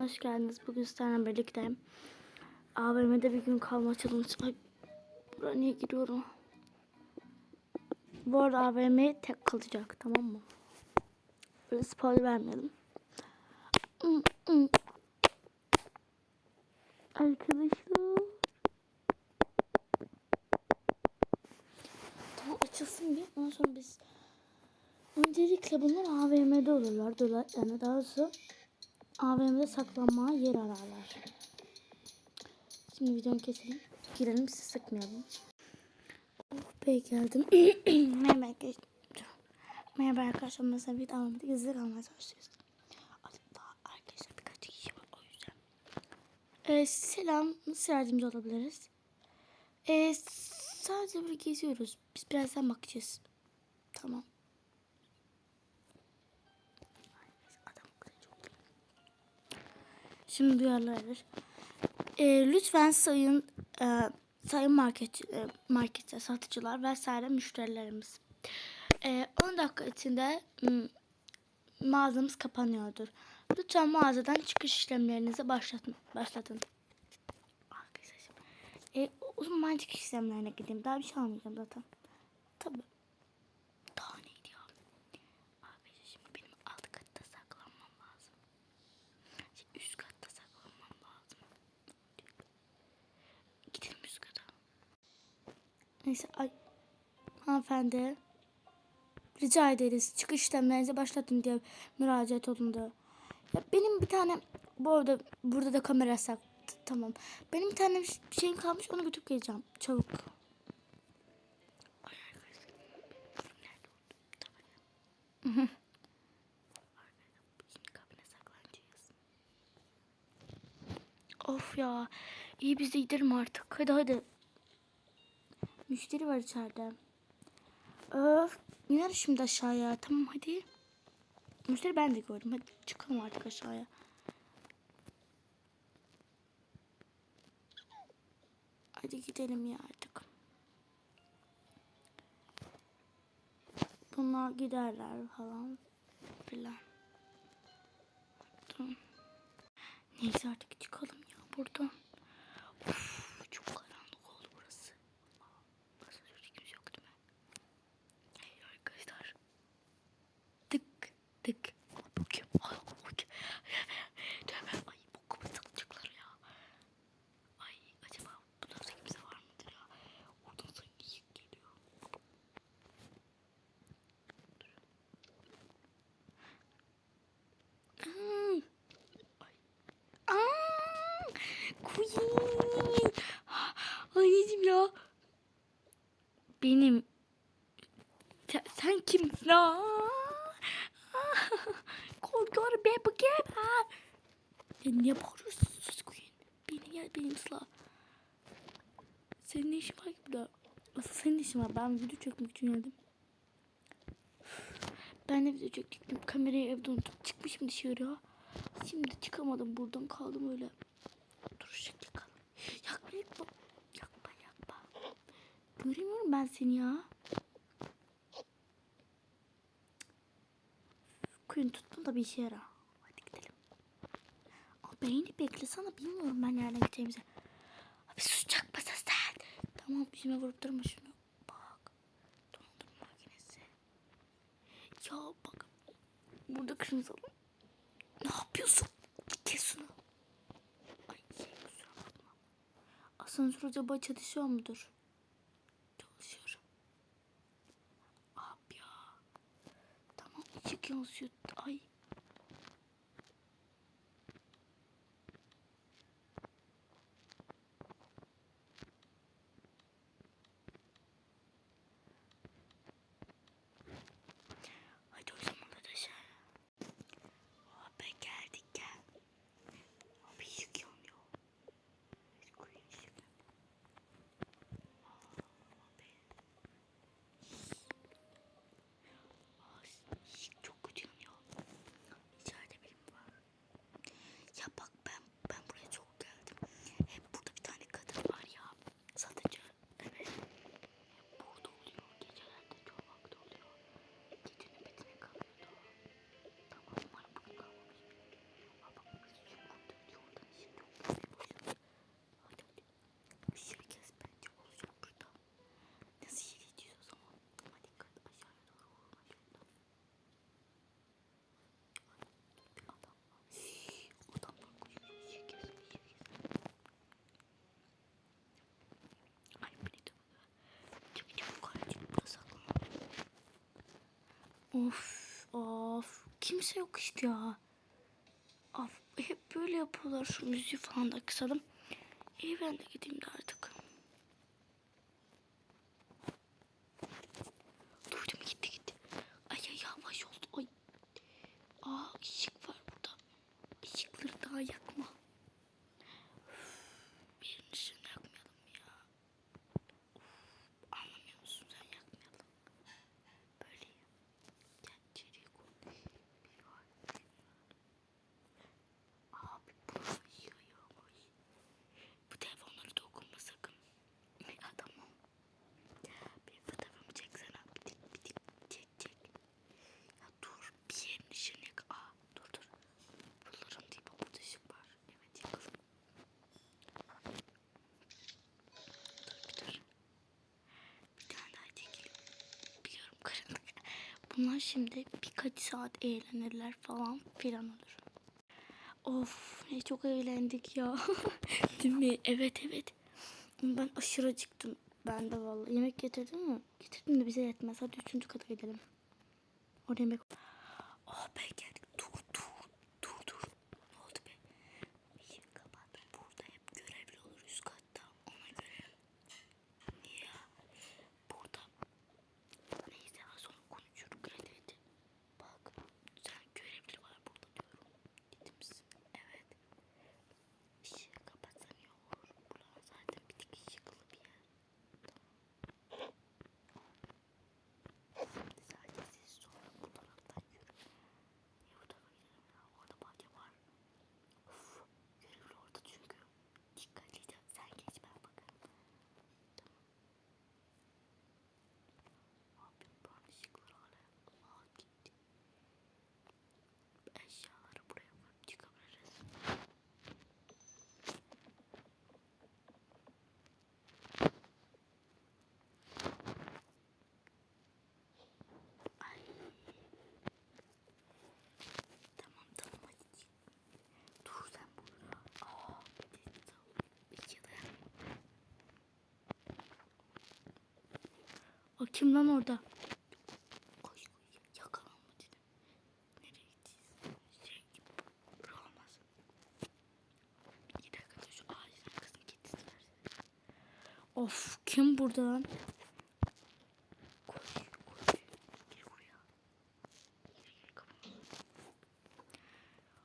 Hoş geldiniz. Bugün sizlerle birlikte AVM'de bir gün kalma challenge. Ay, buraya giriyorum? Bu arada AVM tek kalacak tamam mı? Böyle spoiler vermeyelim. Arkadaşlar. Tamam açılsın bir. Ondan sonra biz Öncelikle bunlar AVM'de. Dola- Yani daha doğrusu AVM'de saklanmaya yer ararlar. Şimdi videomu keselim. Girelim sizi sıkmayalım. Oh be geldim. Merhaba arkadaşlar. Merhaba arkadaşlar. Mesela bir AVM'de gizli kalmaya çalışıyoruz. Daha arkadaşlar birkaç kişi var o yüzden. Ee, selam. Nasıl yardımcı olabiliriz? Ee, sadece böyle geziyoruz. Biz birazdan bakacağız. Tamam. Şimdi duyarlar. Ee, lütfen sayın e, sayın market e, markette satıcılar vesaire müşterilerimiz. Ee, 10 dakika içinde mağazamız kapanıyordur. Lütfen mağazadan çıkış işlemlerinizi başlatın. başlatın. E, o zaman çıkış işlemlerine gideyim. Daha bir şey almayacağım zaten. Tabii. Daha neydi ya? Abi şimdi benim alt katta saklanmam lazım. Şey, üst katta saklanmam lazım. Gidelim üst kata. Neyse ay. Hanımefendi. Rica ederiz. Çıkış işlemlerinizi başlatın diye müracaat olundu. Ya benim bir tane bu arada burada da kamera sak. Tamam. Benim bir tane bir şeyim kalmış onu götürüp geleceğim. Çabuk. Of ya. İyi biz de artık. Hadi hadi. Müşteri var içeride. Öf. İner şimdi aşağıya. Tamam hadi. Müşteri ben de gördüm. Hadi çıkalım artık aşağıya. Hadi gidelim ya artık. Bunlar giderler falan filan. Neyse artık çıkalım ya buradan. Of, çok karanlık oldu burası. Aa, Burası hiç kimse yok değil mi? Hey arkadaşlar. Tık. Bu kim? Ay, bu kim? Tövbe. Ay bu kapı çalacaklar ya. Ay acaba bu tarafta kimse var mıdır ya? Oradan sanki yık geliyor. Ay. Aa, Queen. Anneciğim ya. Benim. Sen kimsin? Aa. Korkuyorum be bu kim? Ha? Ya niye bağırıyorsun Queen? Beni gel beni ısla. Senin ne işin var ki burada? Asıl senin işin var? Ben video çekmek için geldim. Ben de video çektim. Kamerayı evde unuttum. Çıkmışım dışarı. Şimdi çıkamadım buradan kaldım öyle. Dur şekil kaldım. Yakma yakma. Yakma yakma. Göremiyorum ben seni ya. Kuyun tuttun da bir işe yara. Beni beklesene bilmiyorum ben nereden gideceğimizi. Abi sus çakmasa sen. Tamam yüzüme vurup durma şunu. Bak. Dondurma makinesi. Ya bak. Burada kırmızı olan. Ne yapıyorsun? Kes şunu. Ay şey kusura bakma. Asansör acaba çalışıyor mudur? Çalışıyor. Abi ya. Tamam ışık yansıyor. Ay. Hadi o zaman da aşağıya. Abi geldik gel. Abi ışık yanıyor. Biz koyun ışık. Abi. Aa, ışık çok kötü yanıyor. Of of. Kimse yok işte ya. Of, hep böyle yapıyorlar. Şu müziği falan da kısalım. İyi ben de gideyim de artık. Duydum gitti gitti. Ay ay yavaş oldu. Ay. Aa ışık var burada. Işıkları daha yakma. Üf, Birinin ışığını yakmayalım ya. Uf, anlamıyor musun sen yakmayalım. Böyle ya. Gel içeriye koy. Biri var. Abi burayı yayamış. Bu telefonları dokunma sakın. Ya tamam. Bir fotoğrafımı çeksene. Bir dik bir dik çek çek. Ya dur bir yerin ışığını yak. Aa dur dur. Buraların değil bak burada ışık var. Evet yakalım. Dur bir dur. Bir tane daha çekelim. Biliyorum karanlık. Bunlar şimdi birkaç saat eğlenirler falan filan olur. Of ne çok eğlendik ya. Değil mi? Evet evet. Ben aşırı acıktım. Ben de vallahi. Yemek getirdin mi? Getirdin de bize yetmez. Hadi üçüncü kata gidelim. Orada yemek... Oh be geldik. Dur dur. Dur dur. Ne oldu be? İyi kapat. Burada hep görevli olur üst katta. Ona göre. Niye ya? Burada. Neyse az sonra konuşuruz. Hadi hadi. Bak. Sen görevli var burada diyorum. Ciddi misin? Evet. Işığı kapatsan iyi olur. Buralar zaten bir tek ışıklı bir yer. Şimdi sadece siz sonra bu taraftan yürü. Niye bu tarafa gidelim ya? Orada bahçe var. Uf, görevli orada çünkü. Dikkatlice sen geç ben bakarım. Tamam. Abi buranın ışıkları hala Allah gitti. Eşyaları buraya koyup çıkabiliriz. Ay. Tamam tamam hadi. Dur sen burada. Aa, bir de iki de. O kim lan orada? Koş koş yakalanma dedim. Nereye gideceğiz? Şey gibi olmaz. İki dakika şu ağacın arkasını kedisi versin. Of kim burada lan? Koş koş. Gel buraya.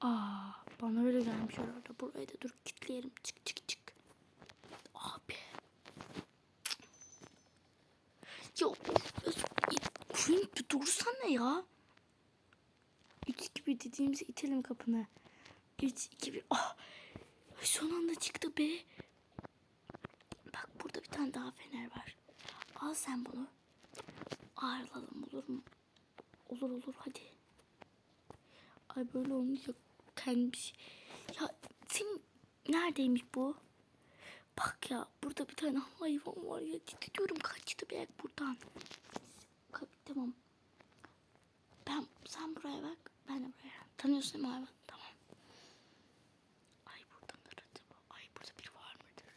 Aa bana öyle gelmiş orada. Burayı da dur kilitleyelim. Çık çık çık. Abi. Ya of, Queen bir dursana ya. 3 2 1 dediğimizde itelim kapını. 3 2 1. Ah. Son anda çıktı be. Bak burada bir tane daha fener var. Al sen bunu. Ayrılalım olur mu? Olur olur hadi. Ay böyle olmayacak. Kendim Ya senin neredeymiş bu? Bak ya burada bir tane hayvan var ya. Ciddi diyorum kaçtı be buradan. Tamam. Sen buraya bak. Ben de buraya. Tanıyorsun değil mi hayvan? Tamam. Ay burada mıdır acaba? Ay burada biri var mıdır ya?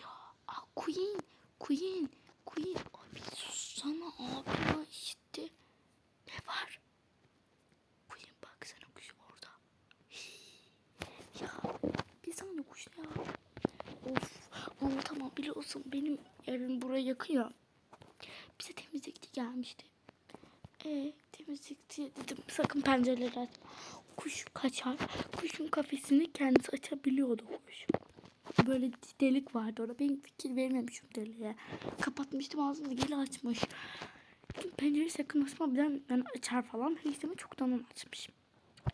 Ya. Queen. Queen. Queen. Abi sussana abi işte. Ne var? Queen baksana kuş orada. Hii. Ya bir saniye kuş ya. Of ama tamam biliyorsun benim evim buraya yakın ya. Bize temizlikçi gelmişti. E temizlikçi dedim sakın pencereleri aç. Kuş kaçar. Kuşun kafesini kendisi açabiliyordu kuş. Böyle delik vardı orada. Ben fikir vermemişim deliğe. Kapatmıştım ağzını geri açmış. Dedim, Pencereyi sakın açma. Ben, ben açar falan. Mi çoktan onu açmış.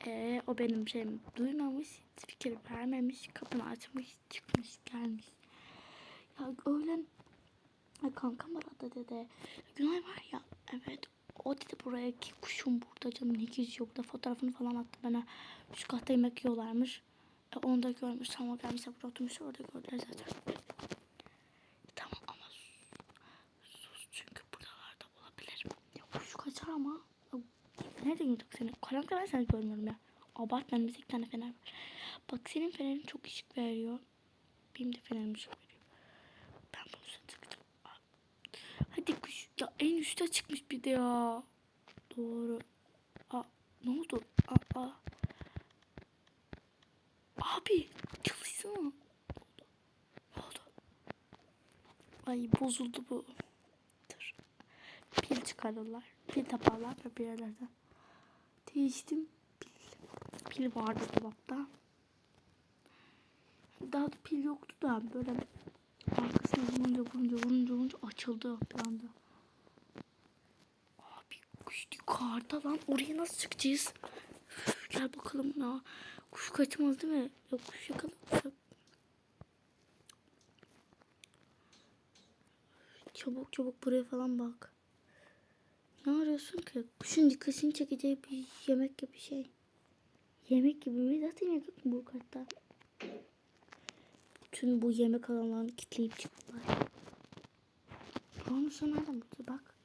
Ee, o benim şeyimi duymamış. Fikir vermemiş. Kapını açmış. Çıkmış gelmiş. Ya öğlen Ay kankam aradı dedi. Günay var ya evet o dedi buraya ki kuşum burada canım ne geziyor burada fotoğrafını falan attı bana. Şu katta yemek yiyorlarmış. E, onu da görmüş tamam gelmişse burada oturmuş orada gördüler zaten. Tamam ama sus, sus çünkü buralarda olabilir. Ya kuş kaçar ama. Ya, nerede gördük seni? Karanlıkta ben seni görmüyorum ya. Abartma elimizde iki tane fener var. Bak senin fenerin çok ışık veriyor. Benim de fenerim ışık veriyor. Ben bunu Hadi kuş. Ya en üste çıkmış bir de ya. Doğru. Aa, ne oldu? Aa, aa. Abi çalışsana. Ne oldu? Ne oldu? Ay bozuldu bu. Dur. Pil çıkarırlar. Pil taparlar ve bir yerlerden. Değiştim. Pil. Pil vardı dolapta. Daha da pil yoktu da böyle arkasına vurunca vurunca vurunca vurunca açıldı bir anda. Yukarıda lan oraya nasıl çıkacağız? Gel bakalım ya. Kuş kaçmaz değil mi? Yok kuş yakalarsak. Çabuk çabuk buraya falan bak. Ne arıyorsun ki? Kuşun dikkatini çekeceği bir yemek gibi bir şey. Yemek gibi mi? Zaten yemek bu katta. Bütün bu yemek alanlarını kitleyip çıktılar. Onu sen nereden buldu? Bak.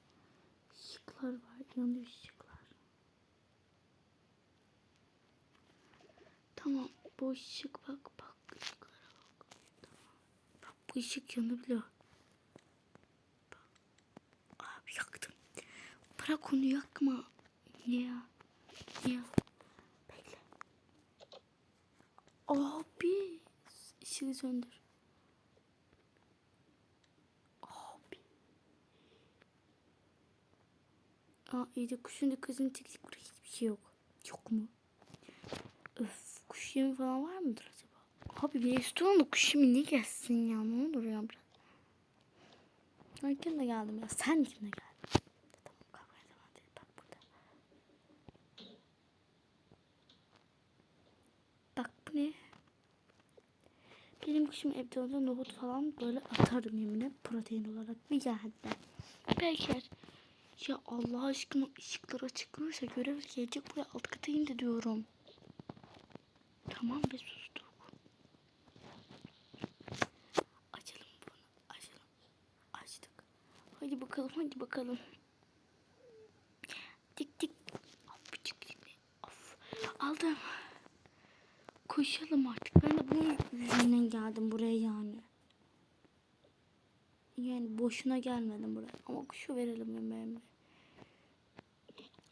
Işıklar var. Yanıyor ışıklar. Tamam. Bu ışık bak bak. ışıklara bak. Tamam. Bak bu ışık yanabiliyor. Bak. Abi yaktım. Bırak onu yakma. Ya? Niye? Bekle. Abi. Işığı söndür. İyice kuşun dikkatini çekecek burada hiçbir şey yok. Yok mu? Öf kuş yemi falan var mıdır acaba? Abi bir restoranda kuş yemi ne gelsin ya ne olur ya biraz. Ben kimle geldim ya sen kimle geldin? Ne? Benim kuşum evde olunca nohut falan böyle atarım yemine protein olarak bir yerde. Belki ya Allah aşkına ışıklar açıklıyorsa görev gelecek buraya alt kata indi diyorum. Tamam be sustuk. Açalım bunu. Açalım. Açtık. Hadi bakalım hadi bakalım. Çık, çık. of. Aldım. Koşalım artık. Ben de bunun yüzünden geldim buraya yani. Boşuna gelmedim buraya. Ama kuşu verelim yemeğime.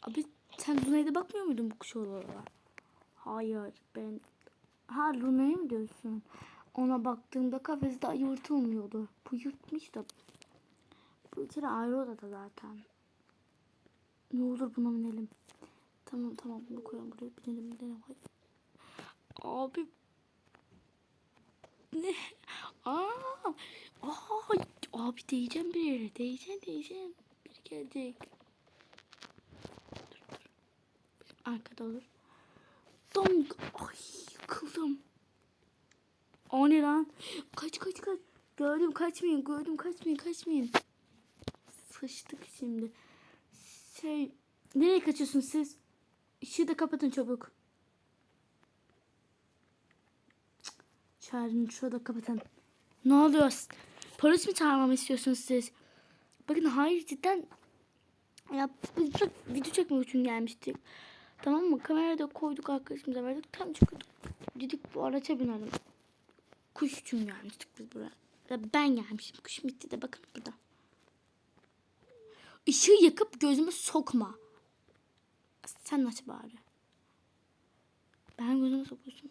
Abi sen Luna'ya bakmıyor muydun bu kuş olarak? Hayır ben... Ha Luna'ya mı diyorsun? Ona baktığımda kafeste ayı yırtılmıyordu. Bu yırtmış da. Bu içeri ayrı odada zaten. Ne olur buna binelim. Tamam tamam bunu koyalım buraya binelim binelim. Hayır. Abi. Ne? Aa. Aa. Abi diyeceğim bir yere. Diyeceğim diyeceğim. Biri gelecek. Dur dur. Arkada olur. Donk. Ay yıkıldım. O ne lan? Kaç kaç kaç. Gördüm kaçmayın. Gördüm kaçmayın kaçmayın. Sıçtık şimdi. Şey. Nereye kaçıyorsunuz siz? Işığı da kapatın çabuk. Çağırın şurada kapatın. Ne oluyor? Polis mi çağırmamı istiyorsunuz siz? Bakın hayır cidden ya biz çok video çekmek için gelmiştik. Tamam mı? Kamerayı da koyduk arkadaşımıza verdik. Tam çıkıyorduk. Dedik bu araca binelim. Kuş için gelmiştik biz buraya. Ya ben gelmişim. Kuş bitti de bakın burada. Işığı yakıp gözüme sokma. Sen aç bari. Ben gözüme sokuyorsun.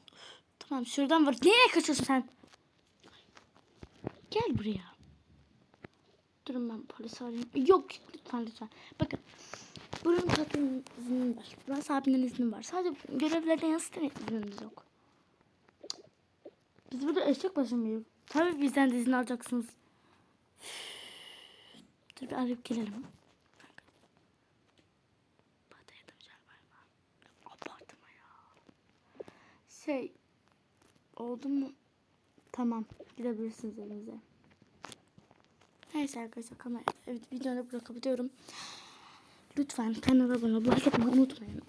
Tamam şuradan var. Nereye kaçıyorsun sen? Gel buraya. Durun ben polis arayayım. Yok lütfen lütfen. Bakın. Buranın patronun izni var. Burası abinin izni var. Sadece görevlerden yansıtan iznimiz yok. Biz burada eşek başı mıyız? Tabii bizden de izin alacaksınız. Dur bir arayıp gelelim. Şey oldu mu? Tamam gidebilirsiniz evinize. Neyse arkadaşlar kamera evet, videoyu burada kapatıyorum. Lütfen kanala abone olmayı like atmayı unutmayın.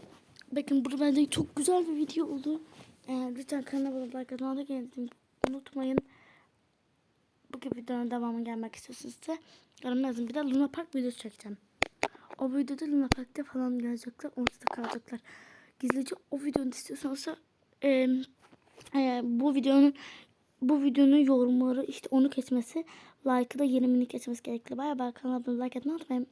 Bakın burada bence çok güzel bir video oldu. Ee, lütfen kanala abone olmayı like atmayı gelin unutmayın. Bu gibi videonun devamı gelmek istiyorsanız da yorumlara yazın. Bir de Luna Park videosu çekeceğim. O videoda Luna Park'ta falan gelecekler. Ortada kalacaklar. Gizlice o videonu istiyorsanız da e, e, bu videonun bu videonun yorumları işte onu kesmesi, like'ı da 20'ni kesmesi gerekli. Bay bay kanala abone like etmeyi unutmayın.